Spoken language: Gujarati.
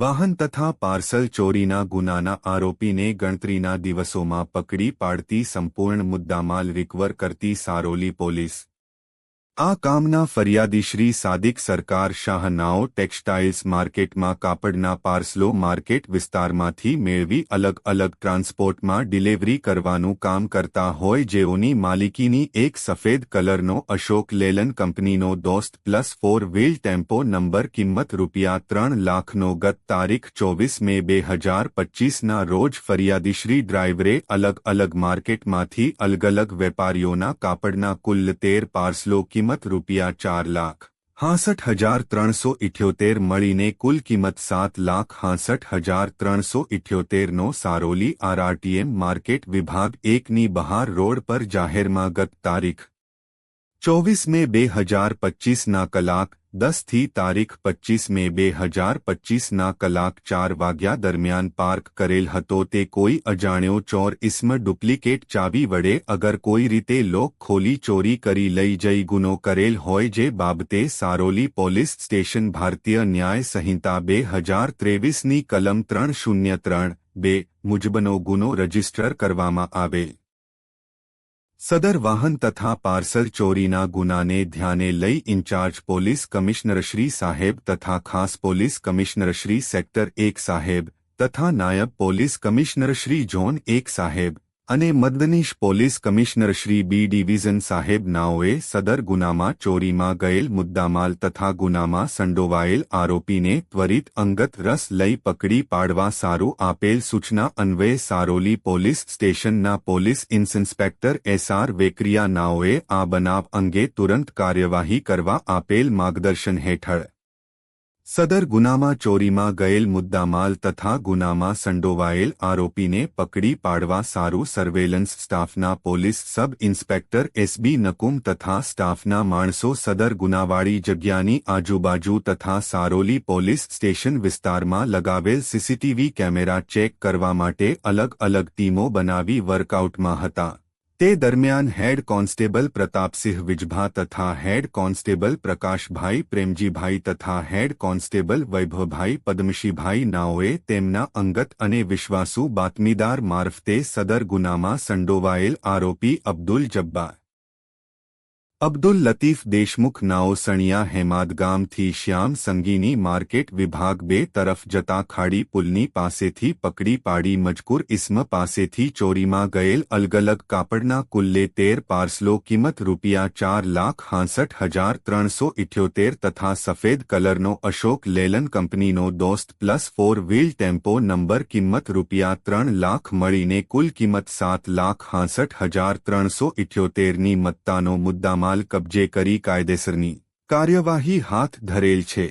વાહન તથા પાર્સલ ચોરીના ગુનાના આરોપીને ગણતરીના દિવસોમાં પકડી પાડતી સંપૂર્ણ મુદ્દામાલ રિકવર કરતી સારોલી પોલીસ. આ કામના ફરિયાદી શ્રી સાદિક સરકાર શાહનાઓ ટેક્સટાઇલ્સ માર્કેટમાં કાપડના પાર્સલો માર્કેટ વિસ્તારમાંથી મેળવી અલગ અલગ ટ્રાન્સપોર્ટમાં ડિલિવરી કરવાનું કામ કરતા હોય જેઓની માલિકીની એક સફેદ કલરનો અશોક લેલન કંપનીનો Dost plus four wheel tempo number કિંમત રૂપિયા ત્રણ લાખનો ગત તારીખ ચોવીસ મે બે હજાર પચ્ચીસના રોજ ફરિયાદીશ્રી ડ્રાઈવરે અલગ અલગ માર્કેટમાંથી અલગ અલગ વેપારીઓના કાપડના કુલ તેર પાર્સલો કિંમત રૂપિયા ચાર લાખ હાસઠ હજાર ત્રણસો ઇઠ્યોતેર મળીને કુલ કિંમત સાત લાખ હાસઠ હજાર ત્રણસો ઇઠ્યોતેરનો સારોલી આરઆરટીએમ માર્કેટ વિભાગ એકની બહાર રોડ પર જાહેરમાં ગત તારીખ ચોવીસ મે બે હજાર પચ્ચીસના કલાક દસથી તારીખ પચ્ચીસ મે બે હજાર પચ્ચીસના કલાક ચાર વાગ્યા દરમિયાન પાર્ક કરેલ હતો તે કોઈ અજાણ્યો ચોર ઇસ્મ ડુપ્લિકેટ ચાવી વડે અગર કોઈ રીતે લોક ખોલી ચોરી કરી લઈ જઈ ગુનો કરેલ હોય જે બાબતે સારોલી પોલીસ સ્ટેશન ભારતીય ન્યાય સંહિતા બે હજાર ત્રેવીસની કલમ ત્રણ શૂન્ય ત્રણ બે મુજબનો ગુનો રજિસ્ટર કરવામાં આવેલ. સદર વાહન તથા પાર્સલ ચોરીના ગુનાને ધ્યાને લઈ ઇન્ચાર્જ પોલીસ કમિશનરશ્રી સાહેબ તથા ખાસ પોલીસ કમિશનરશ્રી સેક્ટર એક સાહેબ તથા નાયબ પોલીસ કમિશનરશ્રી ઝોન એક સાહેબ અને મદનીશ police commissioner Shri B division સાહેબ નાઓએ સદર ગુનામાં ચોરીમાં ગયેલ મુદ્દામાલ તથા ગુનામાં સંડોવાયેલ આરોપીને ત્વરિત અંગત રસ લઈ પકડી પાડવા સારું આપેલ સૂચના અન્વયે સારોલી પોલીસ સ્ટેશનના પોલીસ ઇન્સ્પેક્ટર એસઆર વેકરિયા નાઓએ આ બનાવ અંગે તુરંત કાર્યવાહી કરવા આપેલ માર્ગદર્શન હેઠળ સદર ગુનામાં ચોરીમાં ગયેલ મુદ્દામાલ તથા ગુનામાં સંડોવાયેલ આરોપીને પકડી પાડવા સારું સર્વેલન્સ સ્ટાફના police sub inspector SB Nakum તથા સ્ટાફના માણસો સદર ગુનાવાળી જગ્યાની આજુબાજુ તથા સારોલી પોલીસ સ્ટેશન વિસ્તારમાં લગાવેલ સીસીટીવી કેમેરા ચેક કરવા માટે અલગ અલગ ટીમો બનાવી વર્કઆઉટમાં હતા. તે દરમિયાન હેડ કોન્સ્ટેબલ પ્રતાપસિંહ વિજભા તથા હેડ કોન્સ્ટેબલ પ્રકાશભાઈ પ્રેમજીભાઈ તથા હેડ કોન્સ્ટેબલ વૈભવભાઈ પદ્મશીભાઈ નાઓએ તેમના અંગત અને વિશ્વાસુ બાતમીદાર મારફતે સદર ગુનામાં સંડોવાયેલ આરોપી અબ્દુલ જબ્બાર. અબ્દુલ લતીફ દેશમુખ નાઓ સણિયા હેમાદ શ્યામ સંગીની માર્કેટ વિભાગ બે તરફ જતા ખાડી પુલની પાસેથી પકડી પાડી મજકૂર ઇસ્મ પાસેથી ચોરીમાં ગયેલ અલગલગ કાપડના કુલ્લે તેર પાર્સલો કિંમત રૂપિયા ચાર લાખ હાંસઠ હજાર ત્રણસો ઇઠ્યોતેર તથા સફેદ કલરનો અશોક લેલન કંપનીનો Dost plus four wheel tempo number કિંમત રૂપિયા ત્રણ લાખ મળીને કુલ કિંમત સાત લાખ હાંસઠ હજાર ત્રણસો ઇઠ્યોતેરની મત્તાનો મુદ્દામાં માલ કબજે કરી કાયદેસરની કાર્યવાહી હાથ ધરેલ છે.